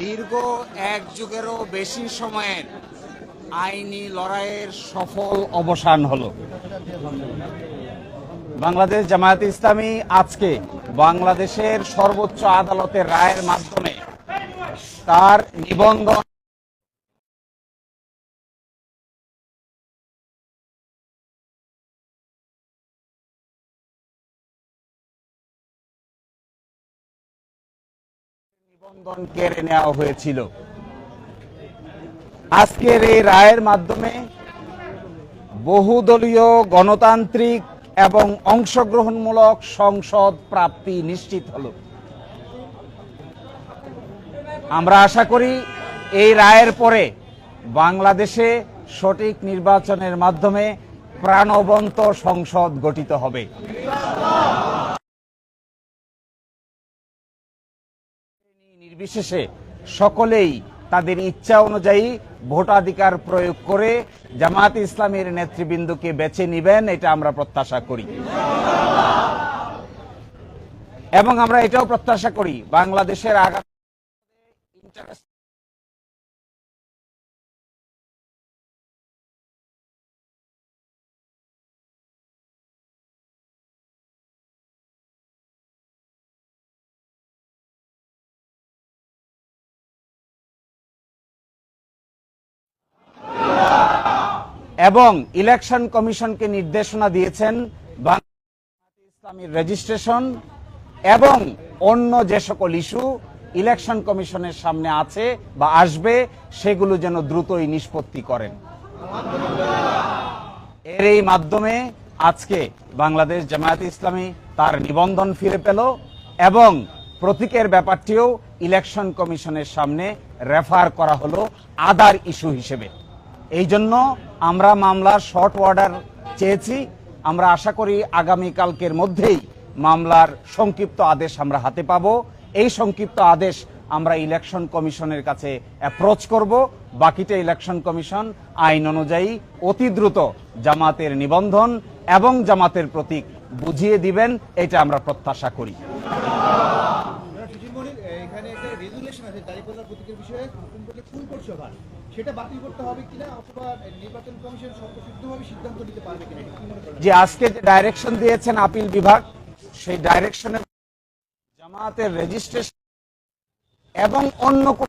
দীর্ঘ এক যুগেরও বেশি সময়ের আইনি লড়াইয়ের সফল অবসান হলো। বাংলাদেশ জামায়াত ইসলামী আজকে বাংলাদেশের সর্বোচ্চ আদালতের রায়ের মাধ্যমে তার নিবন্ধন নিবন্ধন কেড়ে নেওয়া হয়েছিল। আজকের এই রায়ের মাধ্যমে বহুদলীয় গণতান্ত্রিক এবং অংশগ্রহণমূলক সংসদ প্রাপ্তি নিশ্চিত হল। আমরা আশা করি এই রায়ের পরে বাংলাদেশে সঠিক নির্বাচনের মাধ্যমে প্রাণবন্ত সংসদ গঠিত হবে। নির্বিশেষে সকলেই তাদের ইচ্ছা অনুযায়ী ভোটাধিকার প্রয়োগ করে জামাত ইসলামের নেতৃবৃন্দকে বেছে নিবেন, এটা আমরা প্রত্যাশা করি। এবং আমরা এটাও প্রত্যাশা করি, বাংলাদেশের আগামী এবং ইলেকশন কমিশনকে নির্দেশনা দিয়েছেন ইসলামীর রেজিস্ট্রেশন এবং অন্য যে সকল ইস্যু ইলেকশন কমিশনের সামনে আছে বা আসবে, সেগুলো যেন দ্রুতই নিষ্পত্তি করেন। এর এই মাধ্যমে আজকে বাংলাদেশ জামায়াত ইসলামী তার নিবন্ধন ফিরে পেল এবং প্রতীকের ব্যাপারটিও ইলেকশন কমিশনের সামনে রেফার করা হলো আদার ইস্যু হিসেবে। এই জন্য আমরা মামলার শর্ট অর্ডার চেয়েছি। আমরা আশা করি আগামী কালকের মধ্যেই মামলার সংক্ষিপ্ত আদেশ আমরা হাতে পাবো। এই সংক্ষিপ্ত আদেশ আমরা ইলেকশন কমিশনের কাছে অ্যাপ্রোচ করব। বাকিটা ইলেকশন কমিশন আইন অনুযায়ী অতি দ্রুত জামাতের নিবন্ধন এবং জামাতের প্রতীক বুঝিয়ে দিবেন, এটা আমরা প্রত্যাশা করি। বিষয়ে ফুল কোর্ট সভা সেটা বাতিল করতে হবে কিনা অথবা নির্বাচন কমিশন স্বতঃসিদ্ধভাবে সিদ্ধান্ত নিতে পারবে কিনা যে আজকে যে ডাইরেকশন দিয়েছেন আপিল বিভাগ, সেই ডাইরেকশনে জামাতের রেজিস্ট্রেশন এবং অন্য কোন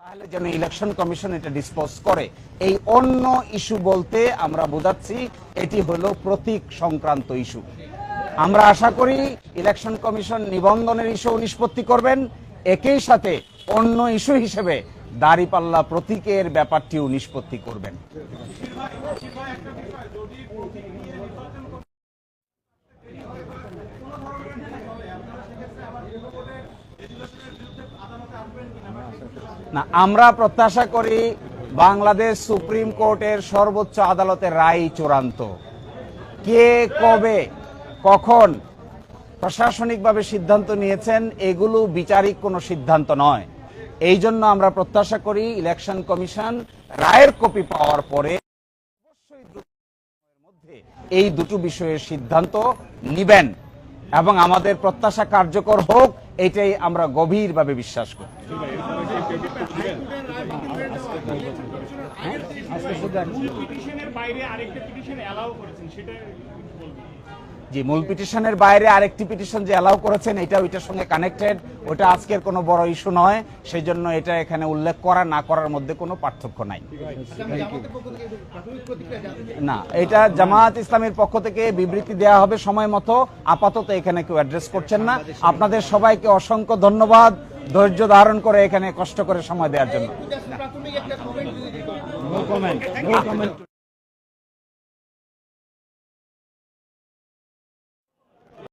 তাহলে যেন ইলেকশন কমিশন এটা ডিসপোজ করে। এই অন্য ইস্যু বলতে আমরা বোঝাচ্ছি, এটি হলো প্রতীক সংক্রান্ত ইস্যু আমরা আশা করি ইলেকশন কমিশন নিবন্ধনের ইস্যু নিষ্পত্তি করবেন। একই সাথে অন্য ইস্যু হিসেবে দাড়িপাল্লা প্রতীকের ব্যাপারটিও নিষ্পত্তি করবেন। না, আমরা প্রত্যাশা করি বাংলাদেশ সুপ্রিম কোর্টের সর্বোচ্চ আদালতের রায় চূড়ান্ত। কে কবে কখন প্রশাসনিকভাবে সিদ্ধান্ত নিয়েছেন, এগুলো বিচারিক কোনো সিদ্ধান্ত নয়। এই জন্য আমরা প্রত্যাশা করি ইলেকশন কমিশন রায়ের কপি পাওয়ার পরে মধ্যে এই দুটো বিষয়ের সিদ্ধান্ত নিবেন এবং আমাদের প্রত্যাশা কার্যকর হোক। এটাই আমরা গভীরভাবে বিশ্বাস করি। যে মূল পিটিশনের বাইরে আরেকটি পিটিশন যে অ্যালাউ করেছেন এটা ওইটার সঙ্গে কানেক্টেড। ওটা আজকের কোনো বড় ইস্যু নয় সেই জন্য এটা এখানে উল্লেখ করা না করার মধ্যে কোনো পার্থক্য নাই। না এটা জামাত ইসলামের পক্ষ থেকে বিবৃতি দেওয়া হবে সময় মতো। আপাতত এখানে কেউ অ্যাড্রেস করছেন না। আপনাদের সবাইকে অসংখ্য ধন্যবাদ ধৈর্য ধারণ করে এখানে কষ্ট করে সময় দেওয়ার জন্য।